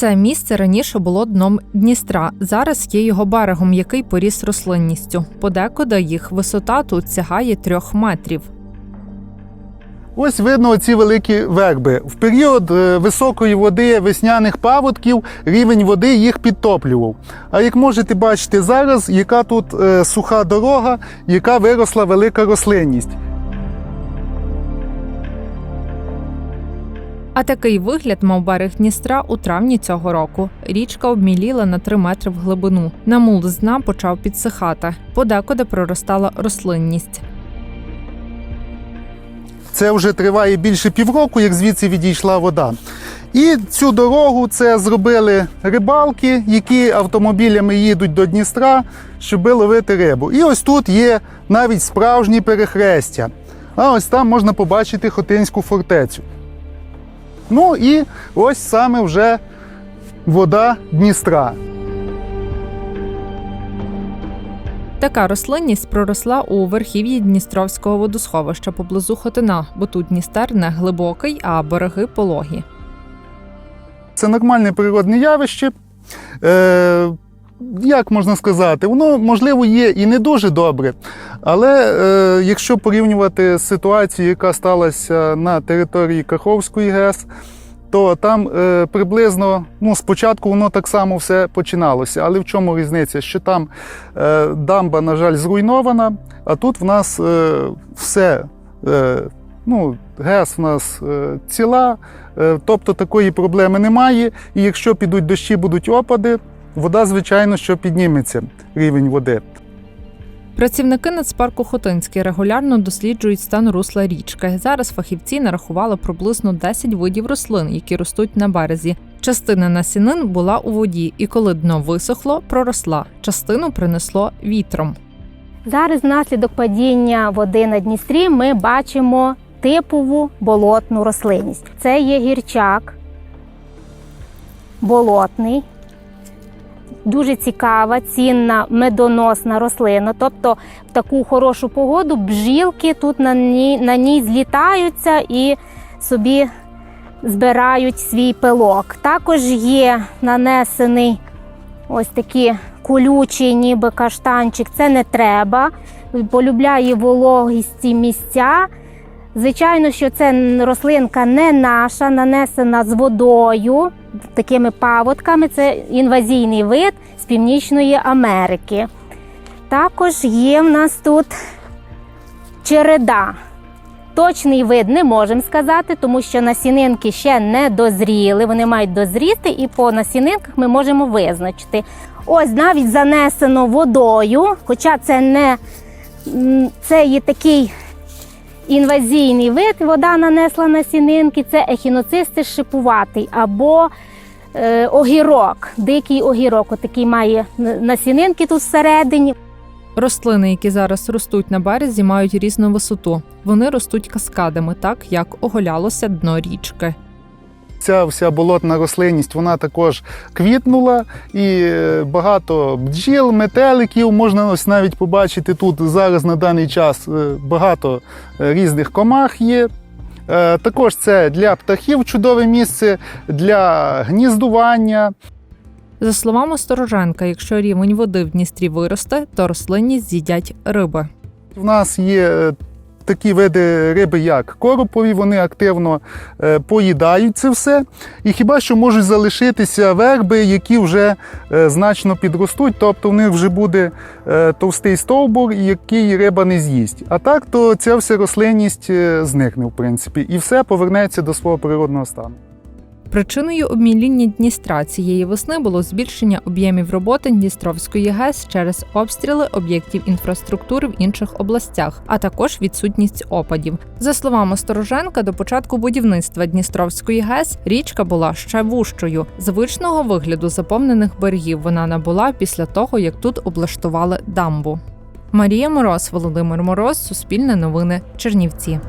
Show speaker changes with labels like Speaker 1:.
Speaker 1: Це місце раніше було дном Дністра. Зараз є його берегом, який поріс рослинністю. Подекуди їх висота тут сягає трьох метрів.
Speaker 2: Ось видно ці великі верби. В період е, високої води весняних паводків рівень води їх підтоплював. А як можете бачити зараз, яка тут е, суха дорога, яка виросла велика рослинність.
Speaker 1: А такий вигляд мав берег Дністра у травні цього року. Річка обміліла на 3 метри в глибину. Намул з дна почав підсихати. Подекуди проростала рослинність.
Speaker 2: Це вже триває більше півроку, як звідси відійшла вода. І цю дорогу це зробили рибалки, які автомобілями їдуть до Дністра, щоб ловити рибу. І ось тут є навіть справжні перехрестя. А ось там можна побачити Хотинську фортецю. Ну і ось саме вже вода Дністра.
Speaker 1: Така рослинність проросла у верхів'ї Дністровського водосховища поблизу Хотина, бо тут Дністер не глибокий, а береги пологі.
Speaker 2: Це нормальне природне явище. Е, як можна сказати, воно можливо є і не дуже добре. Але е, якщо порівнювати з ситуацією, яка сталася на території Каховської ГЕС, то там е, приблизно ну, спочатку воно так само все починалося. Але в чому різниця? Що там е, дамба, на жаль, зруйнована, а тут в нас е, все. Е, ну, ГЕС в нас е, ціла, е, тобто такої проблеми немає. І якщо підуть дощі, будуть опади, вода, звичайно, що підніметься рівень води.
Speaker 1: Працівники Нацпарку Хотинський регулярно досліджують стан русла річки. Зараз фахівці нарахували приблизно 10 видів рослин, які ростуть на березі. Частина насінин була у воді, і коли дно висохло, проросла. Частину принесло вітром.
Speaker 3: Зараз внаслідок падіння води на Дністрі ми бачимо типову болотну рослинність. Це є гірчак болотний, дуже цікава, цінна медоносна рослина. Тобто в таку хорошу погоду бджілки тут на ній, на ній злітаються і собі збирають свій пилок. Також є нанесений ось такі колючі, ніби каштанчик. Це не треба. Полюбляє вологісті місця. Звичайно, що це рослинка не наша, нанесена з водою, такими паводками. Це інвазійний вид з Північної Америки. Також є в нас тут череда. Точний вид не можемо сказати, тому що насінинки ще не дозріли. Вони мають дозріти, і по насінинках ми можемо визначити. Ось навіть занесено водою, хоча це не це є такий інвазійний вид, вода нанесла на сінинки це ехіноцисти шипуватий або е, огірок, дикий огірок. Отакий має насінинки тут всередині.
Speaker 1: Рослини, які зараз ростуть на березі, мають різну висоту. Вони ростуть каскадами, так як оголялося дно річки.
Speaker 2: Ця вся болотна рослинність вона також квітнула, і е, багато бджіл, метеликів можна ось навіть побачити тут зараз на даний час е, багато е, різних комах є. Також це для птахів чудове місце, для гніздування.
Speaker 1: За словами Стороженка, якщо рівень води в Дністрі виросте, то рослинність з'їдять риби.
Speaker 2: У нас є такі види риби, як коропові, вони активно е, поїдають це все. І хіба що можуть залишитися верби, які вже е, значно підростуть, тобто в них вже буде е, товстий стовбур, який риба не з'їсть. А так, то ця вся рослинність зникне, в принципі, і все повернеться до свого природного стану.
Speaker 1: Причиною обміління Дністра цієї весни було збільшення об'ємів роботи Дністровської ГЕС через обстріли об'єктів інфраструктури в інших областях, а також відсутність опадів. За словами Стороженка, до початку будівництва Дністровської ГЕС річка була ще вужчою. Звичного вигляду заповнених берегів вона набула після того, як тут облаштували дамбу. Марія Мороз, Володимир Мороз, Суспільне новини, Чернівці.